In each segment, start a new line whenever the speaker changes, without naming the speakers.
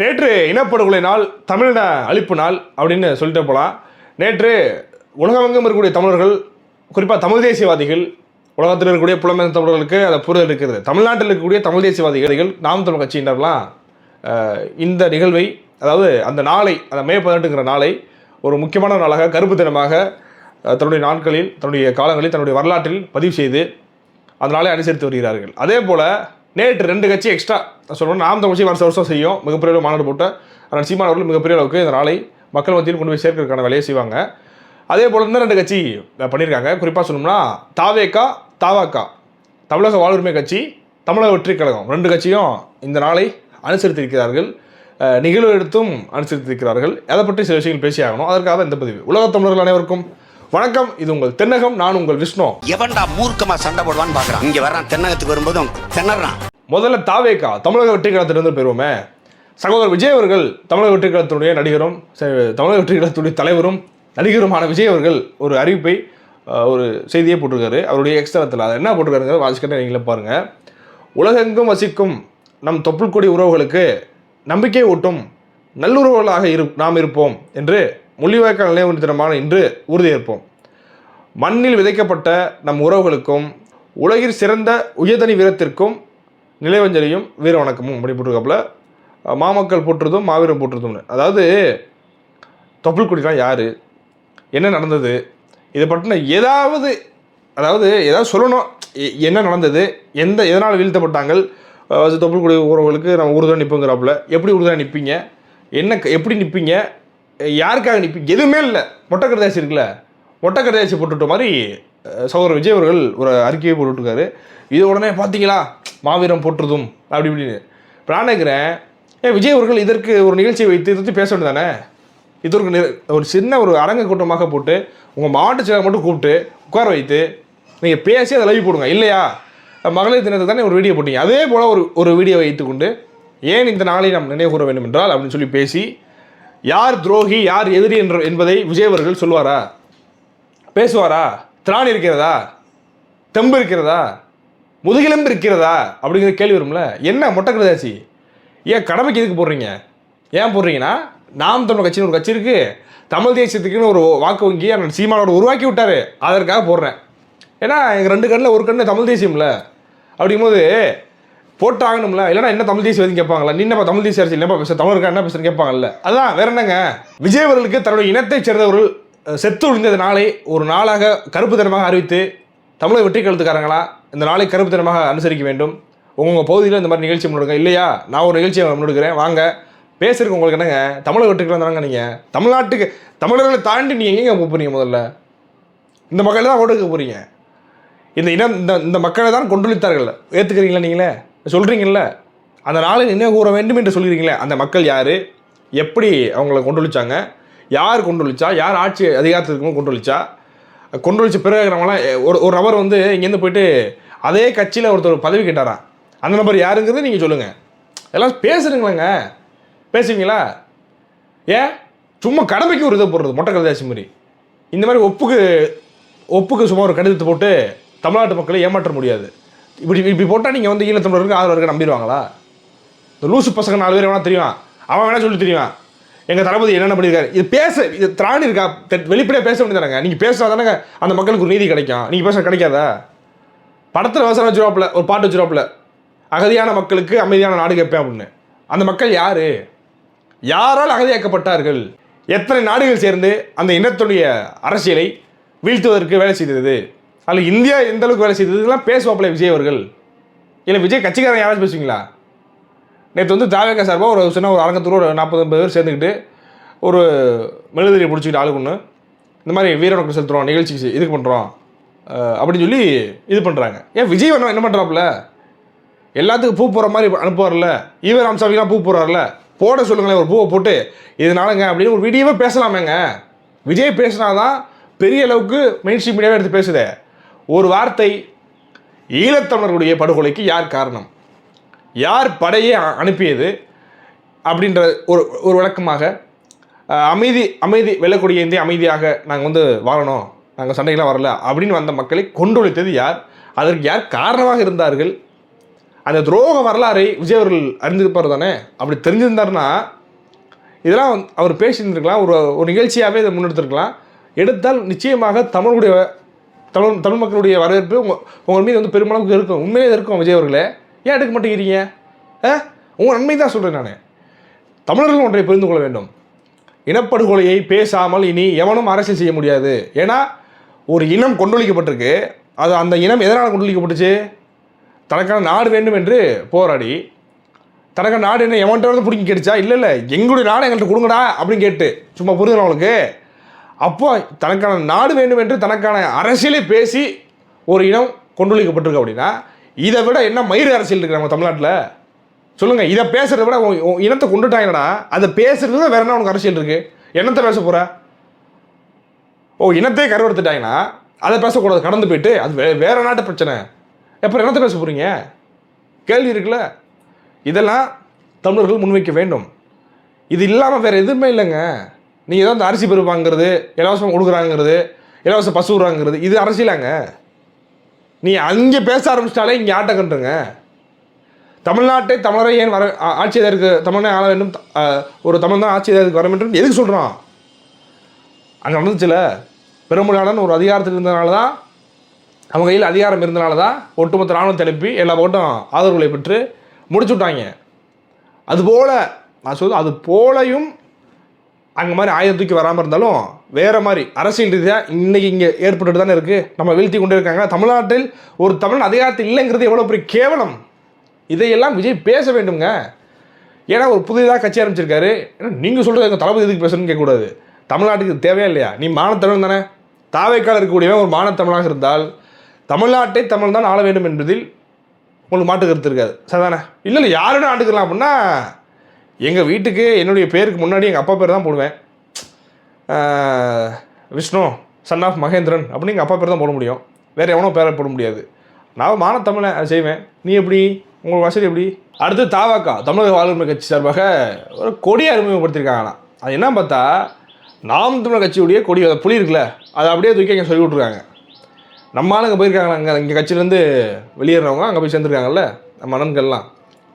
நேற்று இனப்படுகொலை நாள் தமிழின அழிப்பு நாள் அப்படின்னு சொல்லிட்டு போகலாம் நேற்று உலகமெங்கும் இருக்கக்கூடிய தமிழர்கள் குறிப்பாக தமிழ் தேசியவாதிகள் உலகத்தில் இருக்கக்கூடிய புலம்பெயர்ந்த தமிழர்களுக்கு அதை புரிதல் இருக்கிறது. தமிழ்நாட்டில் இருக்கக்கூடிய தமிழ் தேசியவாதிகள் நாம் தமிழ் கட்சியினர்லாம் இந்த நிகழ்வை அதாவது அந்த நாளை அந்த மே பதினெட்டுங்கிற நாளை ஒரு முக்கியமான நாளாக கருப்பு தினமாக தன்னுடைய நாட்களில் தன்னுடைய காலங்களில் தன்னுடைய வரலாற்றில் பதிவு செய்து அந்த நாளை அனுசரித்து வருகிறார்கள். அதே போல் நேற்று ரெண்டு கட்சி எக்ஸ்ட்ரா சொல்லணும் நாம் தமிழ் வருஷ வருஷம் செய்யும். மிகப்பெரிய அளவு மாநாடு போட்டு ஆனால் சீமான் அவர்கள் மிகப்பெரிய அளவுக்கு இந்த நாளை மக்கள் மத்தியில் கொண்டு போய் சேர்க்கறதுக்கான வேலையை செய்வாங்க. அதே போல் தான் ரெண்டு கட்சி பண்ணியிருக்காங்க. குறிப்பாக சொல்லணும்னா தாவேக்கா தாவாக்கா தமிழக வாழ்வுரிமை கட்சி தமிழக வெற்றி கழகம். ரெண்டு கட்சியும் இந்த நாளை அனுசரித்திருக்கிறார்கள். நிகழ்வு எடுத்தும் அனுசரித்திருக்கிறார்கள். அதை பற்றி சில விஷயங்கள் பேசியாகணும் அதற்காக இந்த பதிவு. உலகத் தமிழர்கள் அனைவருக்கும் வணக்கம் இது உங்கள் தென்னகம் நான் உங்கள் விஷ்ணு.
எவன்டா மூர்க்கமா சண்டை போடுவான்னு பாக்குறான். இங்க வர்றான் தென்னகத்துக்கு வரும்போதும் திணறான்.
முதல்ல தாவேக்கா தமிழக வெற்றி கழகத்திலிருந்து பெறுவோமே. சகோதரர் விஜய் அவர்கள் தமிழக வெற்றி கழகத்தினுடைய நடிகரும் தமிழக வெற்றி கழகத்துடைய தலைவரும் நடிகருமான விஜய் அவர்கள் ஒரு அறிவிப்பை ஒரு செய்தியை போட்டிருக்காரு. அவருடைய எக்ஸ்தலத்தில் அதை என்ன போட்டிருக்காருங்க வாசிக்கிட்ட நீங்களே பாருங்கள் உலகெங்கும் வசிக்கும் நம் தொப்புள்கொடி உறவுகளுக்கு நம்பிக்கை ஊட்டும் நல்லுறவுகளாக இரு நாம் இருப்போம் என்று முள்ளிவாய்க்கால் நினைவு தினமான இன்று உறுதியேற்போம். மண்ணில் விதைக்கப்பட்ட நம் உறவுகளுக்கும் உலகில் சிறந்த உயர்தனி வீரத்திற்கும் நிலைவஞ்சலியும் வீர வணக்கமும் அப்படி போட்டிருக்காப்புல. மாமக்கள் போட்டுறதும் மாவீரம் போட்டுறதும்னு அதாவது தொப்புள் குடிலாம் யார்? என்ன நடந்தது? இதை பற்றின ஏதாவது அதாவது ஏதாவது சொல்லணும். எ- என்ன நடந்தது? எந்த எதனால் வீழ்த்தப்பட்டாங்க அஹ் தொப்புள் குடி உறவுகளுக்கு நம்ம உறுதுணை நிற்போங்கிறாப்புல எப்படி உறுதுணை நிற்பீங்க என்ன க- எப்படி நிற்பீங்க யாருக்காக நிற்பீங்க எதுவுமே இல்லை. மொட்டை கடைதாசி இருக்குல்ல. மொட்டை கடைதாசி போட்டுட்ட மாதிரி சகோதரர் விஜய் அவர்கள் ஒரு அறிக்கையை போட்டுருக்காரு இது உடனே பார்த்தீங்களா மாவீரம் போட்டுறதும் அப்படி இப்படின்னு. இப்போ நான் நினைக்கிறேன் ஏன் விஜய் அவர்கள் இதற்கு ஒரு நிகழ்ச்சியை வைத்து இதை பேச தானே இது ஒரு ஒரு சின்ன ஒரு அரங்க கூட்டமாக போட்டு உங்கள் மாவட்ட செயலர் மட்டும் கூப்பிட்டு உட்கார வைத்து நீங்கள் பேசி அதை லைவ் போடுங்க. இல்லையா? மகளிர் தினத்தை தானே ஒரு வீடியோ போட்டீங்க. அதே போல் ஒரு ஒரு வீடியோ வைத்துக்கொண்டு ஏன் இந்த நாளை நாம் நினைவு கூற வேண்டும் என்றால் அப்படின்னு சொல்லி பேசி யார் துரோகி யார் எதிரி என்ற என்பதை விஜய் அவர்கள் சொல்வாரா பேசுவாரா? திராணி இருக்கிறதா? தெம்பு இருக்கிறதா? முதுகெலும்பு இருக்கிறதா? அப்படிங்கிற கேள்வி வரும்ல. என்ன மொட்டை கடைதாசி ஏன் கடமைக்கு எதுக்கு போடுறீங்க? ஏன் போடுறீங்கன்னா நாம் தமிழ் கட்சின்னு ஒரு கட்சி இருக்கு. தமிழ் தேசியத்துக்குன்னு ஒரு வாக்கு வங்கி அண்ணன் சீமானோட உருவாக்கி விட்டாரு. அதற்காக போடுறேன். ஏன்னா எங்கள் ரெண்டு கண்ணில் ஒரு கண்ணு தமிழ் தேசியம்ல. அப்படிங்கும்போது போட்டாகணும்ல இல்லைன்னா என்ன தமிழ் தேசியவாதி கேட்பாங்களா நீ என்னப்பா தமிழ் தேசிய அரசியல்? என்னப்பா பேச தமிழருக்கா என்ன பேசுறேன் கேட்பாங்கல்ல. அதான் வேற என்னங்க? விஜய் அவர்களுக்கு தன்னுடைய இனத்தைச் சேர்ந்தவர்கள் செத்து ஒழிந்தது நாளை ஒரு நாளாக கருப்பு தினமாக அறிவித்து தமிழக வெற்றி கழுத்துக்காரங்களா இந்த நாளை கருப்பு தினமாக அனுசரிக்க வேண்டும். உங்கள் பகுதியில் இந்த மாதிரி நிகழ்ச்சி முன்னெடுங்க இல்லையா? நான் ஒரு நிகழ்ச்சியை முன்னெடுக்கிறேன். வாங்க. பேசுறதுக்கு உங்களுக்கு என்னங்க? தமிழக வெற்றிகள் தானங்க நீங்கள் தமிழ்நாட்டுக்கு தமிழர்களை தாண்டி நீங்கள் எங்கேங்க போக முதல்ல? இந்த மக்களை தான் ஓட்டுக்க போகிறீங்க இந்த இனம் இந்த இந்த மக்களை தான் கொண்டுளித்தார்கள் ஏற்றுக்கிறீங்களா நீங்களே? சொல்கிறீங்கல்ல அந்த நாளை நினைவு கூற வேண்டும் என்று சொல்கிறீங்களே? அந்த மக்கள் யார்? எப்படி அவங்கள கொண்டுளிச்சாங்க யார் கொண்டுளிச்சா யார் ஆட்சி அதிகாரத்துக்கு கொண்டுளிச்சா கொண்டுளிச்ச பிறகு நம்மளாம் ஒரு ஒரு நபர் வந்து இங்கேருந்து போயிட்டு அதே கட்சியில் ஒருத்தர் பதவி கேட்டாரா அந்த நபர் யாருங்கிறது நீங்கள் சொல்லுங்கள் எல்லாம் பேசுகிறீங்களேங்க பேசுவீங்களா? ஏன்? சும்மா கடமைக்கு ஒரு இதை போடுறது மொட்டை கடைதாசி மாதிரி. இந்த மாதிரி ஒப்புக்கு ஒப்புக்கு சும்மா ஒரு கடிதத்தை போட்டு தமிழ்நாட்டு மக்களை ஏமாற்ற முடியாது. இப்படி இப்படி போட்டால் நீங்கள் வந்து ஈழத்தமிழருக்கு ஆதரவு இருக்க நம்பிடுவாங்களா? இந்த லூசு பசங்க நாலு பேர் வேணால் தெரியும்? அவன் வேணா சொல்லி தெரியும்? எங்கள் தளபதி என்னென்ன பண்ணியிருக்காரு இது பேச இது திராணி இருக்கா? வெளிப்படையாக பேச வேண்டியதானங்க. நீங்கள் பேசினா தானே அந்த மக்களுக்கு ஒரு நீதி கிடைக்கும். நீங்கள் பேச கிடைக்காதா? படத்தில் விவசாயம் வச்சுருவாப்புல ஒரு பாட்டு வச்சுருவாப்பில். அகதியான மக்களுக்கு அமைதியான நாடு கேட்பேன் அப்படின்னு. அந்த மக்கள் யார்? யாரால் அகதியாக்கப்பட்டார்கள்? எத்தனை நாடுகள் சேர்ந்து அந்த இனத்துடைய அரசியலை வீழ்த்துவதற்கு வேலை செய்தது? அதில் இந்தியா எந்த அளவுக்கு வேலை செய்தது இதெல்லாம் பேசுவாப்புல விஜய் அவர்கள். இல்லை விஜய் கட்சிக்காரன் யாராச்சும் பேசுவீங்களா? நேற்று வந்து ஜாவேகா சார்பாக ஒரு சின்ன ஒரு அரங்கத்தூர் ஒரு நாற்பது ஐம்பது பேர் சேர்ந்துக்கிட்டு ஒரு மெழுதிரியை பிடிச்சிக்கிட்டு ஆளு ஒன்று இந்த மாதிரி வீரனுக்கு செலுத்துகிறோம் நிகழ்ச்சிக்கு இது இதுக்கு பண்ணுறோம் அப்படின்னு சொல்லி இது பண்ணுறாங்க ஏன் விஜய் வேணும் என்ன பண்ணுறாப்புல எல்லாத்துக்கும் பூ போகிற மாதிரி அனுப்புவார்ல? ஈவர் ராமசாமிலாம் பூ போடுறாருல? போட சொல்லுங்களேன் ஒரு பூவை போட்டு. இதனாலங்க அப்படின்னு ஒரு வீடியோவே பேசலாமேங்க. விஜய் பேசினாதான் பெரிய அளவுக்கு மெயின் ஸ்ட்ரீம் மீடியாவே எடுத்து பேசுதே. ஒரு வார்த்தை ஈழத்தமிழர்களுடைய படுகொலைக்கு யார் காரணம்? யார் படையை அனுப்பியது? அப்படின்ற ஒரு ஒரு விளக்கமாக அமைதி அமைதி வெல்லக்கூடிய இந்திய அமைதியாக நாங்கள் வந்து வாழணும். நாங்கள் சண்டைகளாக வரல அப்படின்னு வந்த மக்களை கொண்டொழித்தது யார்? அதற்கு யார் காரணமாக இருந்தார்கள்? அந்த துரோக வரலாறை விஜய் அவர்கள் அறிந்திருப்பார் தானே? அப்படி தெரிஞ்சிருந்தார்னா இதெல்லாம் அவர் பேசியிருந்திருக்கலாம். ஒரு ஒரு நிகழ்ச்சியாகவே இதை முன்னெடுத்திருக்கலாம். எடுத்தால் நிச்சயமாக தமிழுடைய தமிழ் தமிழ் மக்களுடைய வரவேற்பு உங்கள் உங்கள் மீது வந்து பெருமளவுக்கு இருக்கும். உண்மையிலே இருக்கும் விஜய் அவர்களே. ஏன் எடுக்க மாட்டேங்கிறீங்க? ஆ? உங்கள் நன்மை தான் சொல்கிறேன் நான். தமிழர்கள் ஒன்றை புரிந்து கொள்ள வேண்டும். இனப்படுகொலையை பேசாமல் இனி எவனும் அரசியல் செய்ய முடியாது. ஏன்னா ஒரு இனம் கொண்டொழிக்கப்பட்டிருக்கு. அது அந்த இனம் எதனால் கொண்டொழிக்கப்பட்டுச்சு? தனக்கான நாடு வேண்டும் என்று போராடி தனக்கான நாடு என்ன எவன்கிட்ட வந்து பிடிங்கி கிடைச்சா? இல்லை இல்லை எங்களுடைய நாடு எங்கள்கிட்ட கொடுங்கடா அப்படின்னு கேட்டு சும்மா புரிதல் அவங்களுக்கு அப்போ தனக்கான நாடு வேண்டும் என்று தனக்கான அரசியலே பேசி ஒரு இனம் கொண்டொழிக்கப்பட்டிருக்கு அப்படின்னா இதை விட என்ன மயிறு அரசியல் இருக்கு நம்ம தமிழ்நாட்டில்? சொல்லுங்கள் இதை பேசுகிறத விட உன் இனத்தை கொண்டுட்டாங்கன்னா அதை பேசுகிறது தான் வேற என்ன உனக்கு அரசியல் இருக்குது என்னத்தை பேச போகிற ஓ இனத்தை கருவெடுத்துட்டாங்கன்னா அதை பேசக்கூடாது கடந்து போயிட்டு அது வே வேறு நாட்டு பிரச்சனை. எப்போ என்னத்தை பேச போகிறீங்க கேள்வி இருக்குல்ல? இதெல்லாம் தமிழர்கள் முன்வைக்க வேண்டும். இது இல்லாமல் வேறு எதுவுமே இல்லைங்க. நீங்கள் தான் இந்த அரிசி பெருப்பாங்கிறது இலவசம் கொடுக்குறாங்கிறது இலவச பசு விடுறாங்கிறது இது அரசியலாங்க. நீ அங்கே பேச ஆரம்பிச்சிட்டாலே இங்கே ஆட்டம் கண்டுருங்க தமிழ்நாட்டை தமிழரை ஏன் வர ஆட்சியதற்கு தமிழனை ஆள வேண்டும் ஒரு தமிழ் தான் ஆட்சியதற்கு வர வேண்டும் எதுக்கு சொல்கிறான் அங்கே நடந்துச்சுல? பெருமொழியாளன் ஒரு அதிகாரத்தில் இருந்தனால தான் அவங்க கையில் அதிகாரம் இருந்தனால தான் ஒட்டுமொத்த ராணுவத்தை தெளிப்பி எல்லா போட்டும் ஆதரவுகளை பெற்று முடிச்சு விட்டாங்க அதுபோல் நான் சொல்றது அது போலையும் அங்கே மாதிரி ஆயுதம் தூக்கி வராமல் இருந்தாலும் வேறு மாதிரி அரசியல் ரீதியாக இன்றைக்கி இங்கே ஏற்பட்டுட்டு தானே இருக்குது நம்ம வீழ்த்தி கொண்டே இருக்காங்க. தமிழ்நாட்டில் ஒரு தமிழ் அதிகாரத்தில் இல்லைங்கிறது எவ்வளோ பெரிய கேவலம்? இதையெல்லாம் விஜய் பேச வேண்டுங்க ஏன்னா ஒரு புதிதாக கட்சி ஆரம்பிச்சிருக்காரு. நீங்கள் சொல்கிறது எங்கள் தளபதி எதுக்கு பேசணும்னு கேட்கக்கூடாது. தமிழ்நாட்டுக்கு தேவையா இல்லையா? நீ மானத்தமிழன் தானே. தாவைக்கால் இருக்கக்கூடியவன் ஒரு மானத்தமிழாக இருந்தால் தமிழ்நாட்டை தமிழ் தான் ஆள வேண்டும் என்பதில் உங்களுக்கு மாட்டு கருத்து இருக்காது. சரிதானே? இல்லை இல்லை யாருன்னு ஆண்டுக்கலாம் அப்படின்னா எங்கள் வீட்டுக்கு என்னுடைய பேருக்கு முன்னாடி எங்கள் அப்பா பேர் தான் போடுவேன். விஷ்ணு சன் ஆஃப் மகேந்திரன் அப்படின்னு எங்கள் அப்பா பேர் தான் போட முடியும். வேறு எவனோ பேரை போட முடியாது. நான் மானத்தமிழை அதை செய்வேன். நீ எப்படி? உங்கள் வசதி எப்படி? அடுத்து தாவாக்கா தமிழக வாழ்வுரிமை கட்சி சார்பாக ஒரு கொடியை அறிமுகப்படுத்தியிருக்காங்களாம் அது என்ன பார்த்தா நாம் தமிழர் கட்சியுடைய கொடி புலி இருக்குல்ல அதை அப்படியே தூக்கி அங்கே சொல்லி விட்ருக்காங்க நம்ம ஆளுங்க போயிருக்காங்க அங்கே இங்கே கட்சியிலேருந்து வெளியேறவங்க அங்கே போய் சேர்ந்துருக்காங்கல்ல நம்ம அண்ணன்கள்லாம்.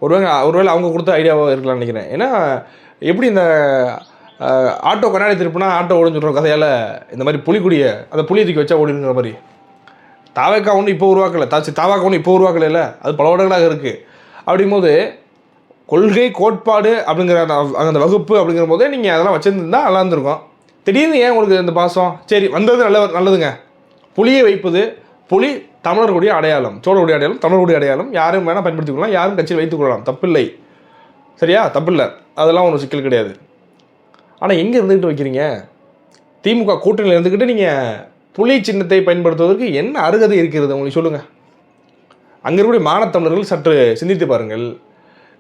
ஒருவேளை ஒருவேளை அவங்க கொடுத்த ஐடியாவாக இருக்கலாம்னு நினைக்கிறேன். ஏன்னா எப்படி இந்த ஆட்டோ கண்ணாடி திருப்பினா ஆட்டோ ஓடுன்னு கதையால் இந்த மாதிரி புலிக்குடியை அந்த புளி தூக்கி வச்சா ஓடிங்கிற மாதிரி. தாவேக்கா ஒன்றும் இப்போ உருவாக்கலை. தாச்சி தாவாக்கா ஒன்று இப்போ உருவாக்கலைல்ல அது பல வருடங்களாக இருக்குது அப்படிங்கும்போது கொள்கை கோட்பாடு அப்படிங்கிற அந்த அந்த வகுப்பு அப்படிங்கிற போதே நீங்கள் அதெல்லாம் வச்சுருந்தா நல்லா இருந்திருக்கும். திடீர்னு ஏன் உங்களுக்கு இந்த பாசம்? சரி வந்தது நல்ல நல்லதுங்க. புலியை வைப்பது புலி தமிழர்களுடைய அடையாளம் சோழருடைய அடையாளம் தமிழருடைய அடையாளம் யாரும் வேணால் பயன்படுத்திக் கொள்ளலாம் யாரும் கட்சியில் வைத்துக் கொள்ளலாம். தப்பில்லை. சரியா? தப்பில்லை. அதெல்லாம் ஒன்றும் சிக்கல் கிடையாது. ஆனால் எங்கே இருந்துக்கிட்டு வைக்கிறீங்க? திமுக கூட்டணியில் இருந்துக்கிட்டு நீங்கள் புலி சின்னத்தை பயன்படுத்துவதற்கு என்ன அருகதை இருக்கிறது? உங்களுக்கு சொல்லுங்கள் அங்கே இருக்கக்கூடிய மானத்தமிழர்கள் சற்று சிந்தித்து பாருங்கள்.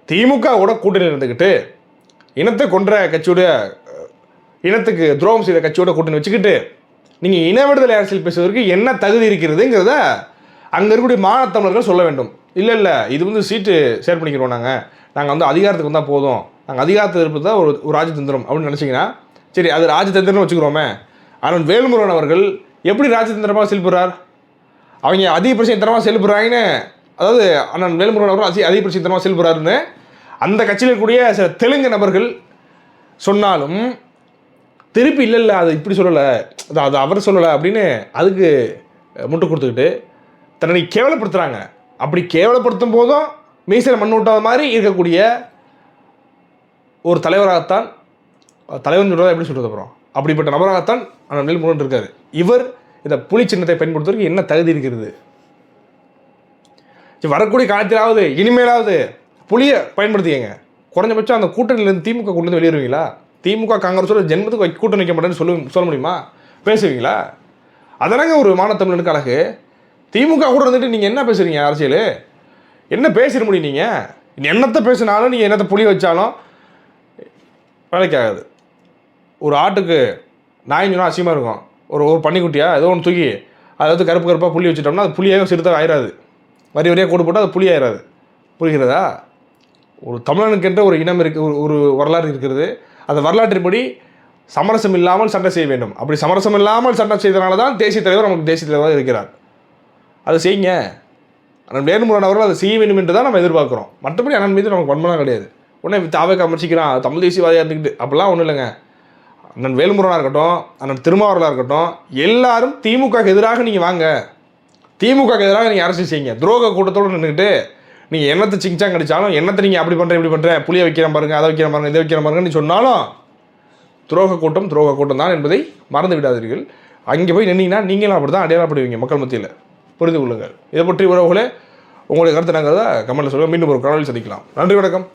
திமுக கூட கூட்டணியில் இருந்துக்கிட்டு இனத்தை கொன்ற கட்சியோட இனத்துக்கு துரோகம் செய்த கட்சியோட கூட்டணி வச்சுக்கிட்டு நீங்கள் இன விடுதலை அரசியல் பேசுவதற்கு என்ன தகுதி இருக்கிறதுங்கிறத அங்கே இருக்கக்கூடிய மானத்தமிழர்கள் சொல்ல வேண்டும். இல்லை இல்லை இது வந்து சீட்டு ஷேர் பண்ணிக்கிறோம் நாங்கள் நாங்கள் வந்து அதிகாரத்துக்கு வந்தால் போதும். நாங்கள் அதிகாரத்தில் இருப்பது தான் ஒரு ஒரு ராஜதந்திரம் அப்படின்னு நினச்சிங்கன்னா சரி அது ராஜதந்திரம்னு வச்சுக்கிறோமே. ஆனால் வேல்முருகன் அவர்கள் எப்படி ராஜதந்திரமாக செயல்படுறார்? அவங்க அதிக தரமாக செயல்படுறாங்கன்னு அதாவது அண்ணன் வேல்முருகன் அவர்கள் அதி அதிக தரமாக செயல்படுறாருன்னு அந்த கட்சியில் இருக்கக்கூடிய சில தெலுங்கு நபர்கள் சொன்னாலும் திருப்பி இல்லை இல்லை அது இப்படி சொல்லலை. அது அது அவர் சொல்லலை அப்படின்னு அதுக்கு முட்டு கொடுத்துக்கிட்டு தன்னை கேவலப்படுத்துகிறாங்க அப்படி கேவலப்படுத்தும் போதும் மீசையில் மண் விட்டாத மாதிரி இருக்கக்கூடிய ஒரு தலைவராகத்தான் தலைவன் சொல்கிறதா எப்படி சொல்கிறது அப்புறம்? அப்படிப்பட்ட நபராகத்தான் அண்ணன் வேல்முருகன் இருக்கார். இவர் இந்த புலி சின்னத்தை பயன்படுத்துவதற்கு என்ன தகுதி இருக்கிறது? வரக்கூடிய காலத்திலாவது இனிமேலாவது புலியை பயன்படுத்திக்கங்க. குறைஞ்சபட்சம் அந்த கூட்டணியிலேருந்து திமுக கூட்டணி வெளியேறுவீங்களா? திமுக காங்கிரஸோட ஜென்மத்துக்கு வை- கூட்டணி வைக்க மாட்டேன்னு சொல்ல சொல்ல முடியுமா? பேசுவீங்களா? அதனாங்க ஒரு மானத்தமிழனுக்கு அழகு. திமுக கூட இருந்துட்டு நீங்கள் என்ன பேசுகிறீங்க அரசியல்? என்ன பேசிட முடியும் நீங்கள் என்னத்தை பேசினாலும் நீங்கள் என்னத்தை புளி வச்சாலும் வேலைக்கு ஆகாது ஒரு ஆட்டுக்கு நாயின்னு சொன்னால் அசியமாக இருக்கும். ஒரு ஒரு பன்னிக்குட்டியா ஏதோ ஒன்று தூக்கி அதாவது கருப்பு கருப்பாக புளி வச்சுட்டோம்னா அது புளியாக சிறுதாக ஆயிராது. வரி வரியாக கூடு போட்டால் அது புளி ஆயிடாது புரிகிறதா? ஒரு தமிழனுக்கென்ற ஒரு இனம் இருக்கு ஒரு ஒரு வரலாறு இருக்கிறது. அந்த வரலாற்றின்படி சமரசம் இல்லாமல் சண்டை செய்ய வேண்டும். அப்படி சமரசம் இல்லாமல் சண்டை செய்தனால தான் தேசிய தலைவர் நமக்கு தேசிய தலைவராக இருக்கிறார். அதை செய்யுங்க. அண்ணன் வேலுமுருகன் அவர்கள் அதை செய்ய வேண்டும் என்று தான் நம்ம எதிர்பார்க்குறோம். மற்றபடி அண்ணன் மீது நமக்கு வன்மலாம் கிடையாது. உடனே தாவே அமர்ச்சிக்கிறான் தமிழ் தேசியவாதியாக இருந்துக்கிட்டு அப்படிலாம் ஒன்றும் இல்லைங்க. அண்ணன் வேலுமுருகனாக இருக்கட்டும் அண்ணன் திருமாவர்களாக இருக்கட்டும் எல்லாரும் திமுகவுக்கு எதிராக நீங்கள் வாங்க. திமுகவுக்கு எதிராக நீங்கள் அரசியல் செய்யுங்க. துரோக கூட்டத்தோடு நின்றுக்கிட்டு நீங்கள் என்னத்தை சிங்சாங் கடிச்சாலும் என்னத்தை நீங்கள் அப்படி பண்ணுறேன் இப்படி பண்ணுறேன் புளிய வைக்கிறேன் பாருங்க அதை வைக்கிறேன் பாருங்க இதை வைக்கிறேன் பாருங்கன்னு சொன்னாலும் துரோக கூட்டம் துரோக கூட்டம் தான் என்பதை மறந்து விடாதீர்கள். அங்கே போய் நின்னீங்கன்னா நீங்களும் அப்படி தான் அடையாளப்படுவீங்க மக்கள் மத்தியில். புரிந்து கொள்ளுங்கள். இதை பற்றி உறவுகளே உங்களுடைய கருத்து நாங்கள் தான் கமெண்ட்டில் சொல்லுங்கள் மீண்டும் ஒரு காணொலி சந்திக்கலாம். நன்றி வணக்கம்.